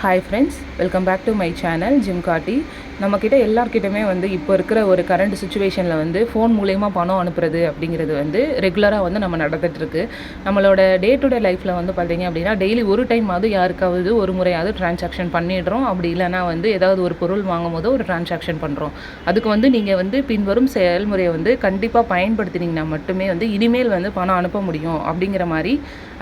Hi friends, welcome back to my channel, Jim Carty. நம்மக்கிட்ட எல்லாருக்கிட்டமே வந்து இப்போ இருக்கிற ஒரு கரண்ட் சுச்சுவேஷனில் வந்து ஃபோன் மூலயமா பணம் அனுப்புறது அப்படிங்கிறது வந்து ரெகுலராக வந்து நம்ம நடந்துகிட்ருக்கு நம்மளோட டே டு டே லைஃப்பில் வந்து பார்த்தீங்க அப்படின்னா டெய்லி ஒரு டைம் அது யாருக்காவது ஒரு முறையாவது டிரான்சாக்ஷன் பண்ணிடுறோம். அப்படி இல்லைனா வந்து ஏதாவது ஒரு பொருள் வாங்கும் போது ஒரு டிரான்சாக்ஷன் பண்ணுறோம் அதுக்கு வந்து நீங்கள் வந்து பின்வரும் செயல்முறையை வந்து கண்டிப்பாக பயன்படுத்தினீங்கன்னா மட்டுமே வந்து இனிமேல் வந்து பணம் அனுப்ப முடியும் அப்படிங்கிற மாதிரி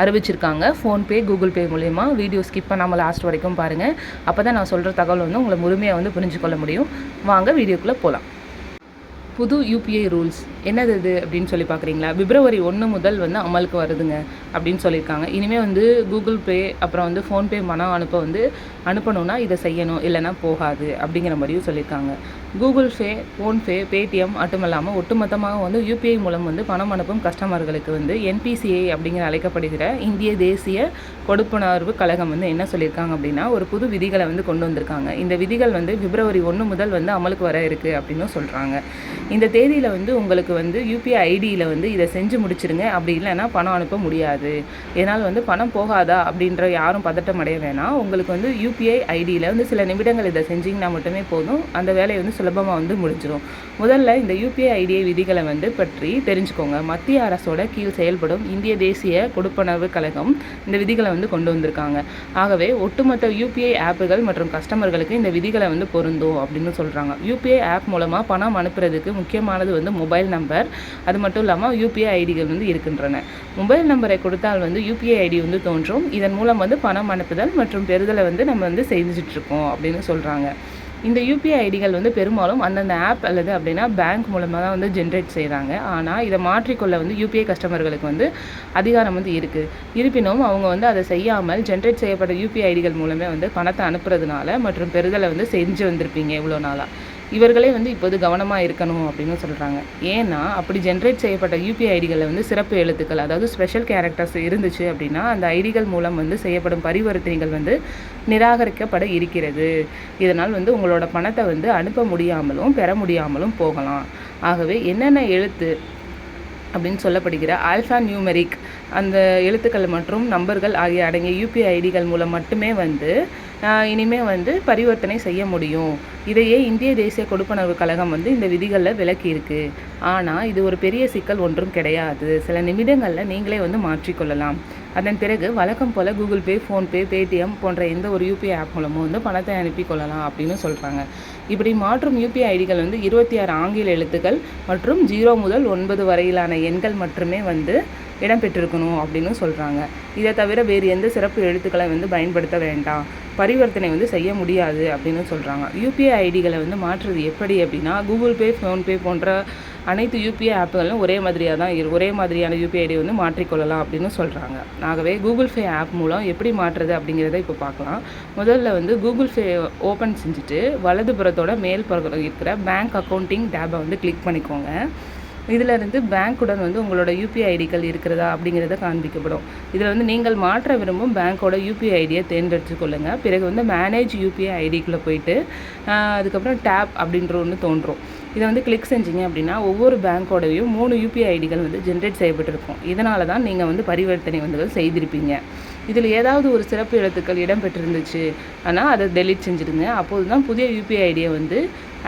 அறிவிச்சிருக்காங்க. ஃபோன்பே கூகுள் பே மூலயமா. வீடியோ ஸ்கிப் பண்ணாமல் லாஸ்ட் வரைக்கும் பாருங்கள் அப்போ தான் நான் சொல்கிற தகவல் வந்து உங்களை முழுமையாக வந்து புரிஞ்சுக்கொள்ள முடியும். வாங்க வீடியோக்குள்ளே போகலாம் புது யூபிஐ ரூல்ஸ் என்னது இது அப்படின்னு சொல்லி பார்க்குறீங்களா? பிப்ரவரி ஒன்று முதல் வந்து அமலுக்கு வருதுங்க அப்படின்னு சொல்லியிருக்காங்க. இனிமேல் வந்து கூகுள் பே அப்புறம் வந்து ஃபோன்பே பணம் அனுப்ப வந்து அனுப்பணும்னா இதை செய்யணும் இல்லைனா போகாது அப்படிங்கிற மாதிரியும் சொல்லியிருக்காங்க. கூகுள் பே ஃபோன்பே பேடிஎம் மட்டும் இல்லாமல் ஒட்டுமொத்தமாக வந்து யூபிஐ மூலம் வந்து பணம் அனுப்பும் கஸ்டமர்களுக்கு வந்து என்பிசிஐ அப்படிங்கிற அழைக்கப்படுகிற இந்திய தேசிய கொடுப்புணர்வு கழகம் வந்து என்ன சொல்லியிருக்காங்க அப்படின்னா ஒரு புது விதிகளை வந்து கொண்டு வந்திருக்காங்க. இந்த விதிகள் வந்து பிப்ரவரி ஒன்று முதல் வந்து அமலுக்கு வர இருக்குது அப்படின்னு சொல்கிறாங்க இந்த தேதியில் வந்து உங்களுக்கு வந்து யூபிஐ ஐடியில் வந்து இதை செஞ்சு முடிச்சிருங்க அப்படி இல்லைன்னா பணம் அனுப்ப முடியாது. இதனால் வந்து பணம் போகாதா அப்படின்ற யாரும் பதட்டம் அடைய வேணாம். உங்களுக்கு வந்து யூபிஐ ஐடியில் வந்து சில நிமிடங்கள் இதை செஞ்சிங்கன்னா மட்டுமே போதும். அந்த வேலையை வந்து சுலபமாக வந்து முடிஞ்சிடும் முதல்ல இந்த யூபிஐ ஐடிஐ விதிகளை வந்து பற்றி தெரிஞ்சுக்கோங்க. மத்திய அரசோட கீழ் செயல்படும் இந்திய தேசிய கொடுப்பனவு கழகம் இந்த விதிகளை வந்து கொண்டு வந்திருக்காங்க. ஆகவே ஒட்டுமொத்த யூபிஐ ஆப்புகள் மற்றும் கஸ்டமர்களுக்கு இந்த விதிகளை வந்து பொருந்தும் அப்படின்னு சொல்கிறாங்க யூபிஐ ஆப் மூலமாக பணம் அனுப்புறதுக்கு முக்கியமானது வந்து மொபைல் நம்பர். அது மட்டும் இல்லாமல் யூபிஐ ஐடிகள் வந்து இருக்கின்றன. மொபைல் நம்பரை கொடுத்தால் வந்து யூபிஐ ஐடி வந்து தோன்றும். இதன் மூலம் வந்து பணம் அனுப்புதல் மற்றும் பெறுதலை வந்து நம்ம வந்து செஞ்சுட்ருக்கோம் அப்படின்னு சொல்கிறாங்க இந்த யூபிஐ ஐடிகள் வந்து பெரும்பாலும் அந்தந்த ஆப் அல்லது அப்படின்னா பேங்க் மூலமாக தான் வந்து ஜென்ரேட் செய்கிறாங்க ஆனால் இதை மாற்றிக்கொள்ள வந்து யூபிஐ கஸ்டமர்களுக்கு வந்து அதிகாரம் வந்து இருக்குது இருப்பினும் அவங்க வந்து அதை செய்யாமல் ஜென்ரேட் செய்யப்பட்ட யூபிஐ ஐடிகள் மூலமே வந்து பணத்தை அனுப்புறதுனால மற்றும் பெறுதலை வந்து செஞ்சு வந்திருப்பீங்க இவ்வளோ நாளாக இவர்களே வந்து இப்போது கவனமாக இருக்கணும் அப்படின்னு சொல்கிறாங்க ஏன்னா அப்படி ஜென்ரேட் செய்யப்பட்ட யூபிஐ ஐடிகளில் வந்து சிறப்பு எழுத்துக்கள் அதாவது ஸ்பெஷல் கேரக்டர்ஸ் இருந்துச்சு அப்படின்னா அந்த ஐடிகள் மூலம் வந்து செய்யப்படும் பரிவர்த்தனைகள் வந்து நிராகரிக்கப்பட இருக்கிறது. இதனால் வந்து உங்களோட பணத்தை வந்து அனுப்ப முடியாமலும் பெற முடியாமலும் போகலாம். ஆகவே என்னென்ன எழுத்து அப்படின்னு சொல்லப்படுகிற ஆல்ஃபா நியூமெரிக் அந்த எழுத்துக்கள் மற்றும் நம்பர்கள் ஆகிய அடங்கிய யூபிஐ ஐடிகள் மூலம் மட்டுமே வந்து இனிமேல் வந்து பரிவர்த்தனை செய்ய முடியும். இதையே இந்திய தேசிய கொடுப்பனவு கழகம் வந்து இந்த விதிகளில் விளக்கியிருக்கு. இருக்கு ஆனால் இது ஒரு பெரிய சிக்கல் ஒன்றும் கிடையாது. சில நிமிடங்களில் நீங்களே வந்து மாற்றிக்கொள்ளலாம். அதன் பிறகு வழக்கம் போல் கூகுள் பே ஃபோன்பே பேடிஎம் போன்ற எந்த ஒரு யூபிஐ ஆப் மூலமும் வந்து பணத்தை அனுப்பி கொள்ளலாம் அப்படின்னு சொல்கிறாங்க இப்படி மாற்றும் யூபிஐ ஐடிகள் வந்து இருபத்தி ஆறு ஆங்கில எழுத்துக்கள் மற்றும் ஜீரோ முதல் ஒன்பது வரையிலான எண்கள் மட்டுமே வந்து இடம்பெற்றிருக்கணும் அப்படின்னு சொல்கிறாங்க இதை தவிர வேறு எந்த சிறப்பு எழுத்துக்களை வந்து பயன்படுத்த வேண்டாம். பரிவர்த்தனை வந்து செய்ய முடியாது அப்படின்னு சொல்கிறாங்க யூபிஐ ஐடிகளை வந்து மாற்றுறது எப்படி அப்படின்னா கூகுள் பே ஃபோன்பே போன்ற அனைத்து யூபிஐ ஆப்புகளும் ஒரே மாதிரியாக தான் இரு ஒரே மாதிரியான யூபிஐ ஐடி வந்து மாற்றிக்கொள்ளலாம் அப்படின்னு சொல்கிறாங்க ஆகவே கூகுள் பே ஆப் மூலம் எப்படி மாற்றுறது அப்படிங்கிறத இப்போ பார்க்கலாம். முதல்ல வந்து கூகுள் பே ஓப்பன் செஞ்சுட்டு வலதுபுறத்தோட மேல் பக்கம் இருக்கிற பேங்க் அக்கௌண்டிங் டேபை வந்து கிளிக் பண்ணிக்கோங்க. இதிலிருந்து பேங்க்குடன் வந்து உங்களோட யூபிஐ ஐடிகள் இருக்கிறதா அப்படிங்கிறத காண்பிக்கப்படும். இதில் வந்து நீங்கள் மாற்ற விரும்பும் பேங்க்கோட யூபிஐ ஐடியை தேர்ந்தெடுத்து கொள்ளுங்கள் பிறகு வந்து மேனேஜ் யூபிஐ ஐடிக்குள்ளே போயிட்டு அதுக்கப்புறம் டேப் அப்படின்ற ஒன்று தோன்றும். இதை வந்து கிளிக் செஞ்சீங்க அப்படின்னா ஒவ்வொரு பேங்க்கோடையும் மூணு யூபிஐ ஐடிகள் வந்து ஜென்ரேட் செய்யப்பட்டிருக்கும். இதனால தான் நீங்கள் வந்து பரிவர்த்தனை வந்து செய்திருப்பீங்க. இதில் ஏதாவது ஒரு சிறப்பு எழுத்துக்கள் இடம்பெற்றிருந்துச்சு ஆனால் அதை டெலிட் செஞ்சுடுங்க. அப்போது தான் புதிய யூபிஐ ஐடியை வந்து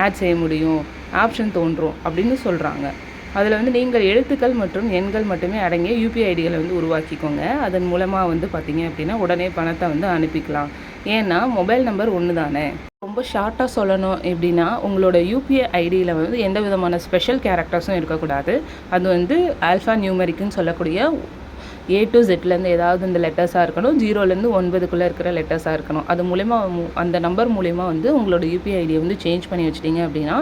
ஆட் செய்ய முடியும். ஆப்ஷன் தோன்றும் அப்படின்னு சொல்கிறாங்க அதில் வந்து நீங்கள் எழுத்துக்கள் மற்றும் எண்கள் மட்டுமே அடங்கிய யூபிஐ ஐடிகளை வந்து உருவாக்கிக்கோங்க. அதன் மூலமாக வந்து பார்த்தீங்க அப்படின்னா உடனே பணத்தை வந்து அனுப்பிக்கலாம். ஏன்னா மொபைல் நம்பர் ஒன்று தானே. ரொம்ப ஷார்ட்டாக சொல்லணும் எப்படின்னா உங்களோட யூபிஐ ஐடியில் வந்து எந்த விதமான ஸ்பெஷல் கேரக்டர்ஸும் இருக்கக்கூடாது. அது வந்து ஆல்ஃபா நியூமெரிக்குன்னு சொல்லக்கூடிய ஏ டு ஜெட்லேருந்து ஏதாவது இந்த லெட்டர்ஸாக இருக்கணும். ஜீரோலேருந்து ஒன்பதுக்குள்ளே இருக்கிற லெட்டர்ஸாக இருக்கணும். அது மூலயமா அந்த நம்பர் மூலயமா வந்து உங்களோட யூபிஐ ஐடியை வந்து சேஞ்ச் பண்ணி வச்சிட்டிங்க அப்படின்னா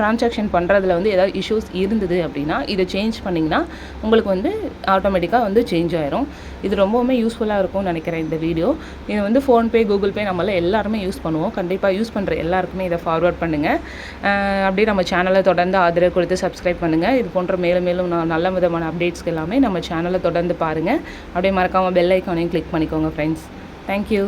ட்ரான்சாக்ஷன் பண்ணுறதுல வந்து ஏதாவது இஷ்யூஸ் இருந்தது அப்படின்னா இதை சேஞ்ச் பண்ணிங்கன்னா உங்களுக்கு வந்து ஆட்டோமேட்டிக்காக வந்து சேஞ்ச் ஆயிரும். இது ரொம்பவுமே யூஸ்ஃபுல்லாக இருக்கும்னு நினைக்கிறேன் இந்த வீடியோ இது வந்து ஃபோன்பே கூகுள் பே நம்மளால் எல்லாருமே யூஸ் பண்ணுவோம். கண்டிப்பாக யூஸ் பண்ணுற எல்லாருக்குமே இதை ஃபார்வர்ட் பண்ணுங்கள் அப்படியே நம்ம சேனலை தொடர்ந்து ஆதரவு கொடுத்து சப்ஸ்கிரைப் பண்ணுங்கள் இது போன்ற மேலும் மேலும் நல்ல விதமான அப்டேட்ஸ்க்கு எல்லாமே நம்ம சேனலை தொடர்ந்து பாருங்கள் அப்படியே மறக்காமல் பெல் ஐக்கானையும் கிளிக் பண்ணிக்கோங்க ஃப்ரெண்ட்ஸ் தேங்க்யூ